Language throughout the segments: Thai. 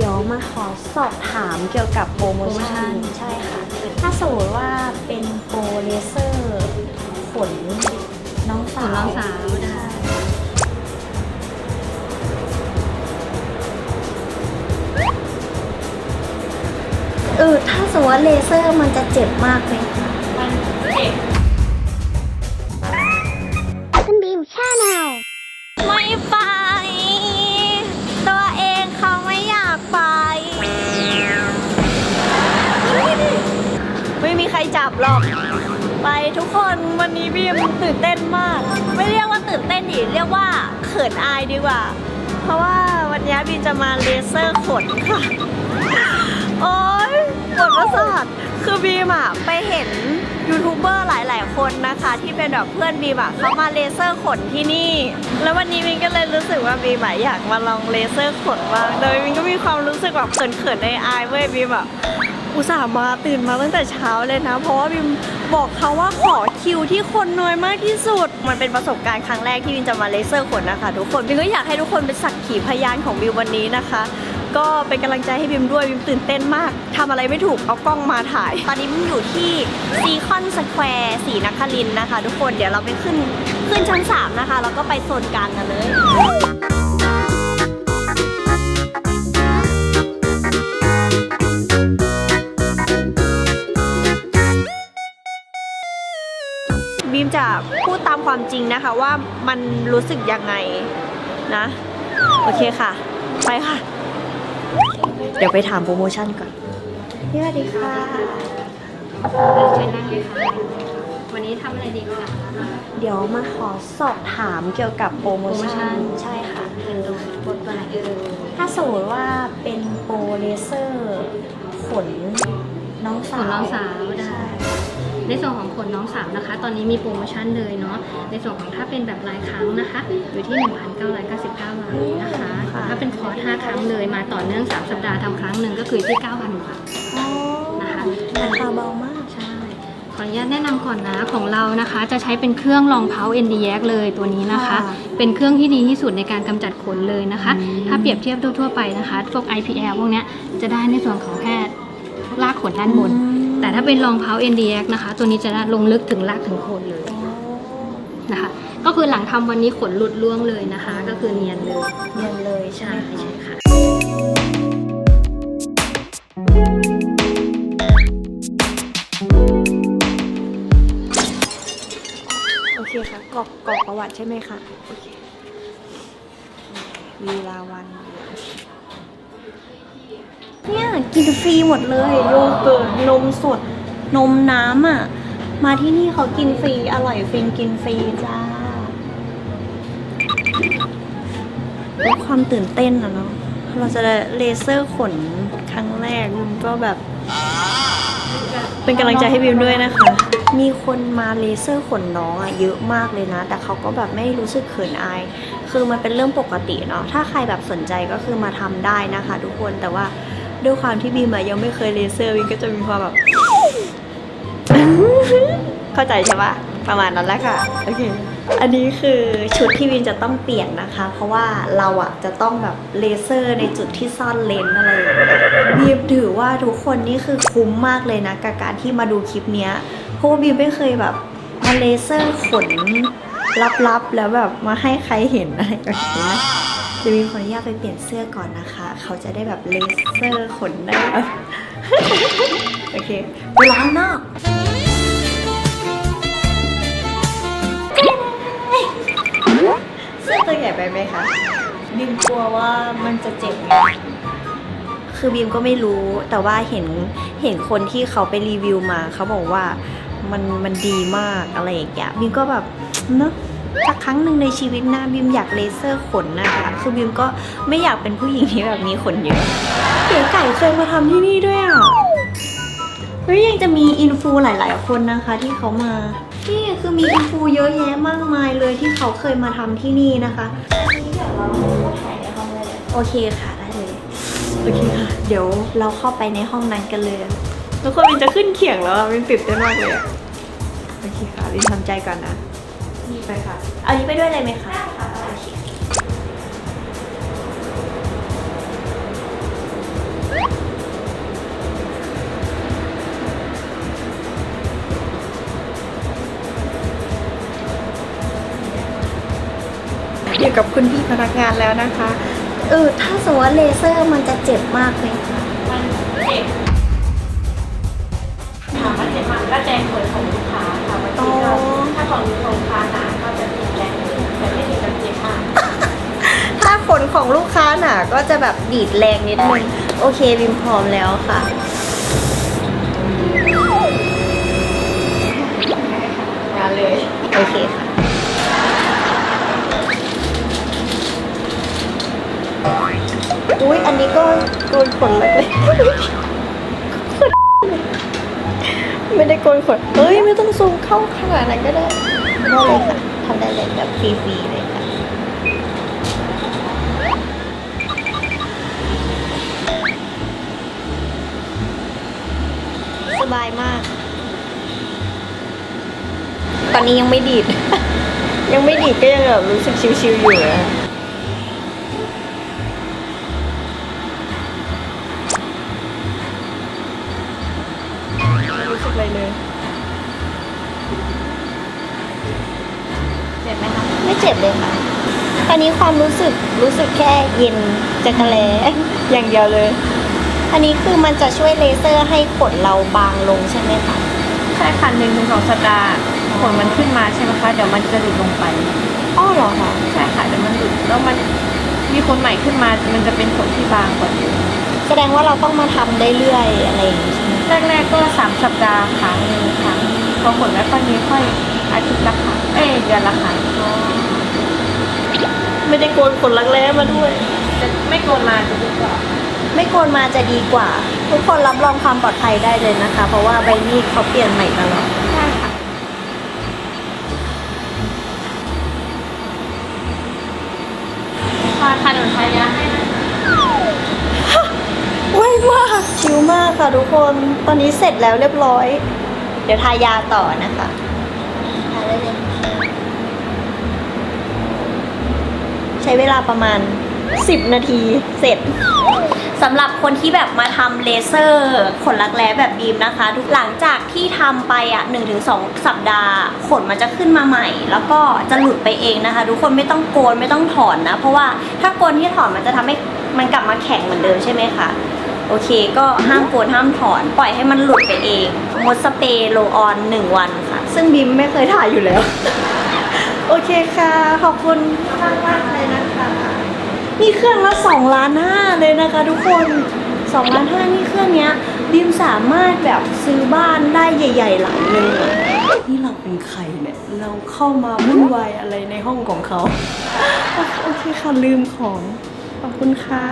เดี๋ยวมาขอสอบถามเกี่ยวกับโปรโมชั่นใช่ค่ะ ถ้าสมมติว่าเป็นโปรเลเซอร์ขนน้องสาวขนน้องสาวได้เออถ้าสมมติว่าเลเซอร์มันจะเจ็บมากไหมคะมันเจ็บ จับหรอก ไปทุกคนวันนี้บีมตื่นเต้นมาก ไม่เรียกว่าตื่นเต้นดิเรียกว่าเขินอายดีกว่า เพราะว่าวันนี้บีมจะมาเลเซอร์ขนค่ะโอ๊ยปวดประสาทคือบีมอะไปเห็นยูทูบเบอร์หลาย ๆ คนนะคะ ที่เป็นแบบเพื่อนบีมอะเขามาเลเซอร์ขนที่นี่ แล้ววันนี้บีมก็เลยรู้สึกว่าบีมอะอยากมาลองเลเซอร์ขนบ้างโดยบีมก็มีความรู้สึกแบบเขินๆในอายเว้ยบีมอะ อุตส่าห์มาตื่นมาตั้งแต่เช้าเลยนะ เพราะว่าบีมบอกเขาว่าขอคิวที่คนน้อยมากที่สุด มันเป็นประสบการณ์ครั้งแรกที่บีมจะมาเลเซอร์ขนนะคะ ทุกคนบีมก็อยากให้ทุกคนเป็นสักขีพยานของบีมวันนี้นะคะ ก็เป็นกำลังใจให้บิมด้วยบิมตื่นเต้นมากทำอะไรไม่ถูกเอากล้องมาถ่าย ตอนนี้บิมอยู่ที่ซีคอนสแควร์สีนครินทร์นะคะ ทุกคนเดี๋ยวเราไปขึ้นขึ้นชั้น3นะคะแล้วก็ไปโซนกลางกันเลย บีมจะพูดตามความจริงนะคะว่ามันรู้สึกยังไงนะ โอเคค่ะ ไปค่ะ เดี๋ยวไปถามโปรโมชั่นก่อนสวัสดีค่ะเชิญนั่งเลยค่ะ วันนี้ทำอะไรดีคะเดี๋ยวมาขอสอบถามเกี่ยวกับโปรโมชั่นโปรโมชั่นใช่ค่ะเป็นตัวบทตัวไหนเอ่ยถ้าสมมติว่าเป็นโปรเลเซอร์ขนน้องขสาวนน้องสาวได้ ในส่วนของขนน้องสาวนะคะ ตอนนี้มีโปรโมชั่นเลยเนาะในส่วนของถ้าเป็นแบบรายครั้งนะคะ อยู่ที่ 1,999บาทนะคะ ถ้าเป็นคอร์ส5ครั้งเลยมาต่อเนื่อง 3 สัปดาห์ทำครั้งหนึ่งก็คือที่ 9,000บาทอ๋อนะคะราคาเบามากใช่ขออนุญาตแนะนำก่อนนะของเรานะคะ จะใช้เป็นเครื่องรองเพา ND แยกเลยตัวนี้นะคะค่ะเป็นเครื่องที่ดีที่สุดในการกำจัดขนเลยนะคะอืมถ้าเปรียบเทียบทั่วๆไปนะคะพวก IPL พวกเนี้ยจะได้ในส่วนของแค่รากขนด้านบน แต่ถ้าเป็นรองเพา ND แยกนะคะ ตัวนี้จะลงลึกถึงรากถึงโคนเลยอ๋อนะคะ ก็คือหลังทำวันนี้ขนหลุดร่วงเลยนะคะ ก็คือเนียนเลยเงินเลยใช่ใช่ไหมคะใช่ค่ะโอเคค่ะกรอกกรอกประวัติใช่ไหมคะโอเควีลาวัน เนี่ยกินฟรีหมดเลยโยเกิร์ตนมสด นมน้ำอะ มาที่นี่เขากินฟรี อร่อยฟินกินฟรีจ้าลดความตื่นเต้นอะเนาะเราจะเลเซอร์ขนครั้งแรกมันก็แบบ เป็นกำลังใจให้บิวด้วยนะคะ มีคนมาเลเซอร์ขนน้องอะเยอะมากเลยนะ แต่เขาก็แบบไม่รู้สึกเขินอาย คือมันเป็นเรื่องปกติเนาะถ้าใครแบบสนใจก็คือมาทำได้นะคะ ทุกคนแต่ว่า ด้วยความที่บีมอะยังไม่เคยเลเซอร์บีมก็จะมีความแบบ เข้าใจใช่ปะประมาณนั้นแหละค่ะ โอเค อันนี้คือชุดที่วินจะต้องเปลี่ยนนะคะ เพราะว่าเราอะจะต้องแบบเลเซอร์ในจุดที่ซ่อนเลนส์อะไรอย่างเงี้ยบีมถือว่าทุกคนนี่คือคุ้มมากเลยนะกับการที่มาดูคลิปเนี้ย เพราะว่าบีมไม่เคยแบบมาเลเซอร์ขนลับๆแล้วแบบมาให้ใครเห็นอะไรแบบนี้ นะเดี๋ยวบีมขออนุญาตไปเปลี่ยนเสื้อก่อนนะคะ เขาจะได้แบบเลเซอร์ขนได้แบบโอเคไปล้างหน้าเสื้อตัวใหญ่ไปไหมคะบีมกลัวว่ามันจะเจ็บไงคือบีมก็ไม่รู้แต่ว่าเห็นเห็นคนที่เขาไปรีวิวมา เขาบอกว่ามันมันดีมากอะไรอย่างเงี้ยบีมก็แบบเนอะ สักครั้งหนึ่งในชีวิตนะบีมอยากเลเซอร์ขนนะคะคือบีมก็ไม่อยากเป็นผู้หญิงที่แบบมีขนเยอะเก๋ไก่เคยมาทำที่นี่ด้วยอะเฮ้ยยังจะมีอินฟูหลาย ๆ คนนะคะที่เขามานี่คือมีอินฟูเยอะแยะมากมายเลยที่เขาเคยมาทำที่นี่นะคะโอเคค่ะได้เลยโอเคค่ะ เดี๋ยวเราเข้าไปในห้องนั้นกันเลยทุกคนมันจะขึ้นเขียงแล้วอะมันตื่นเต้นมากเลยอะโอเคค่ะวินทำใจก่อนนะนี่ ค่ะ เอานี้ไปด้วยเลยไหมคะได้ค่ะอยู่กับคุณพี่พนักงานแล้วนะคะ เออ ถ้าสมมติว่าเลเซอร์มันจะเจ็บมากไหมคะมันเจ็บค่ะมันเจ็บมากก็แจ้งเบอร์ของลูกค้าค่ะบางทีเราถ้าของของ ขนของลูกค้าหนาก็จะแบบดีดแรงนิดนึง โอเคบิมพร้อมแล้วค่ะ มาเลย โอเคค่ะ อุ้ยอันนี้ก็โกนขนเลยไม่ได้โกนขนเฮ้ย ไม่ต้องซูมเข้าขนาดนั้นก็ได้ได้เลยค่ะทำได้เลยแบบฟรีๆเลยค่ะ บายมาก ตอนนี้ยังไม่ดีด ยังไม่ดีดก็ยังแบบรู้สึกชิวๆอยู่นะไม่รู้สึกอะไรเลยเจ็บไหมคะไม่เจ็บเลยค่ะ ตอนนี้ความรู้สึกรู้สึกแค่เย็นจักระแลอย่างเดียวเลย อันนี้คือมันจะช่วยเลเซอร์ให้ขนเราบางลงใช่ไหมคะใช่ค่ะหนึ่งถึงสองสัปดาห์ขนมันขึ้นมาใช่ไหมคะเดี๋ยวมันจะหลุดลงไปอ้อเหรอคะใช่ค่ะเดี๋ยวมันหลุดแล้วมันมีขนใหม่ขึ้นมา มันจะเป็นขนที่บางกว่าเดิมแสดงว่าเราต้องมาทำได้เรื่อยอะไรอย่างนี้ใช่ไหมแรกๆก็สามสัปดาห์ครั้งหนึ่งครั้งพอขนแล้วก็นี้ค่อยอาทิตย์ละครั้งเอ้ยเดือนละครั้งไม่ได้โกนขนรักแร้มาด้วย จะไม่โกนมาจะดีกว่า ไม่โกนมาจะดีกว่า ทุกคนรับรองความปลอดภัยได้เลยนะคะ เพราะว่าใบมีดเขาเปลี่ยนใหม่ตลอดใช่ค่ะพาขนมทายาให้นะคะไวมากชิวมากค่ะทุกคน ตอนนี้เสร็จแล้วเรียบร้อย เดี๋ยวทายาต่อนะคะทาได้เลยใช้เวลาประมาณ 10 นาทีเสร็จ สำหรับคนที่แบบมาทำเลเซอร์ขนรักแร้แบบบีมนะคะทุกหลังจากที่ทำไปอะ1-2 สัปดาห์ขนมันจะขึ้นมาใหม่ แล้วก็จะหลุดไปเองนะคะ ทุกคนไม่ต้องโกนไม่ต้องถอนนะ เพราะว่าถ้าโกนที่ถอนมันจะทำให้มันกลับมาแข็งเหมือนเดิมใช่ไหมคะโอเค ก็ห้ามโกนห้ามถอนปล่อยให้มันหลุดไปเองมดสเปรย์โลออน1วันค่ะ ซึ่งบิมไม่เคยถ่ายอยู่แล้ว โอเคค่ะ ขอบคุณมากมากๆเลยนะคะ นี่เครื่องละ2ล้านห้าเลยนะคะทุกคน2ล้านห้านี่เครื่องเนี้ยบิมสามารถแบบซื้อบ้านได้ใหญ่ ๆ หลังหนึงอะนี่เราเป็นใครเนี่ย เราเข้ามาวุ่นวายอะไรในห้องของเขา โอเคค่ะลืมของ ขอบคุณค่ะ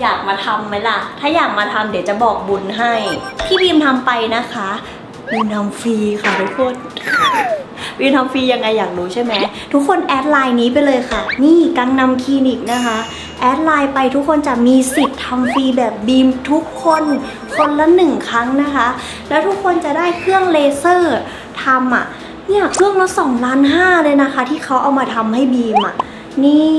อยากมาทำไหมล่ะ ถ้าอยากมาทำเดี๋ยวจะบอกบุญให้ที่บีมทำไปนะคะบีมทำฟรีค่ะทุกคน บีมทำฟรียังไงอยากรู้ใช่ไหมทุกคนแอดไลน์นี้ไปเลยค่ะ นี่กังนำคลินิกนะคะแอดไลน์ไปทุกคนจะมีสิทธิ์ทำฟรีแบบบีมทุกคนคนละหนึ่งครั้งนะคะ แล้วทุกคนจะได้เครื่องเลเซอร์ทำอะเนี่ยเครื่องละสองล้านห้าเลยนะคะ ที่เขาเอามาทำให้บีมอะนี่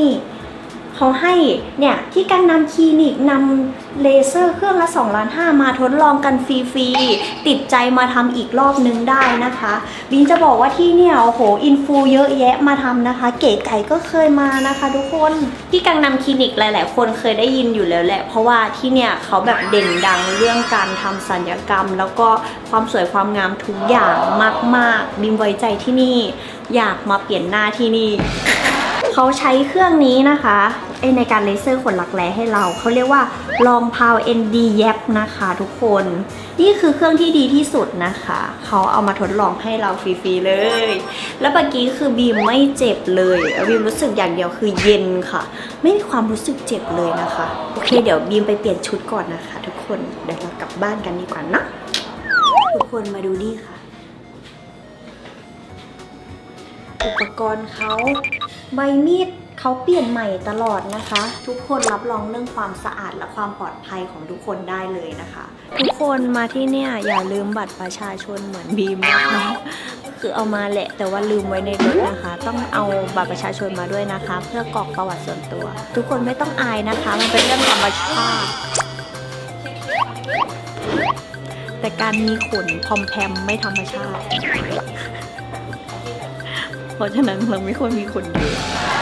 เขาให้เนี่ยที่การนำคลินิกนำเลเซอร์เครื่องละ2ล้าน5มาทดลองกันฟรีๆ ติดใจมาทำอีกรอบนึงได้นะคะบินจะบอกว่าที่เนี่ยโอ้โหอินฟูเยอะแยะมาทำนะคะ เก๋ไก่ก็เคยมานะคะทุกคนที่กังนำคลินิกหลาย ๆ คนเคยได้ยินอยู่แล้วแหละ เพราะว่าที่เนี่ยเขาแบบเด่นดังเรื่องการทำสัญญกรรม แล้วก็ความสวยความงามทุกอย่างมาก ๆ บิมไว้ใจที่นี่ อยากมาเปลี่ยนหน้าที่นี่ เขาใช้เครื่องนี้นะคะในการเลเซอร์ขนหลักแร้ให้เรา เขาเรียกว่าลองพาว ND y a p นะคะทุกคน นี่คือเครื่องที่ดีที่สุดนะคะ เขาเอามาทดลองให้เราฟรีๆเลย แล้วเมื่อกี้คือบีมไม่เจ็บเลยบีมรู้สึกอย่างเดียวคือเย็นค่ะ ไม่มีความรู้สึกเจ็บเลยนะคะ โอเคเดี๋ยวบีมไปเปลี่ยนชุดก่อนนะคะ ทุกคน เดี๋ยวเรากลับบ้านกันดีกว่านะ ทุกคนมาดูนี่ค่ะ อุปกรณ์เขาใบมีดเขาเปลี่ยนใหม่ตลอดนะคะ ทุกคนรับรองเรื่องความสะอาดและความปลอดภัยของทุกคนได้เลยนะคะ ทุกคนมาที่เนี่ยอย่าลืมบัตรประชาชนเหมือนบีมนะคะคือเอามาแหละแต่ว่าลืมไว้ในรถนะคะ ต้องเอาบัตรประชาชนมาด้วยนะคะ เพื่อกรอกประวัติส่วนตัว ทุกคนไม่ต้องอายนะคะ มันเป็นเรื่องธรรมชาติแต่การมีขนพอมแพมไม่ธรรมชาติ เพราะฉะนั้นเราไม่ควรมีคนเยอะ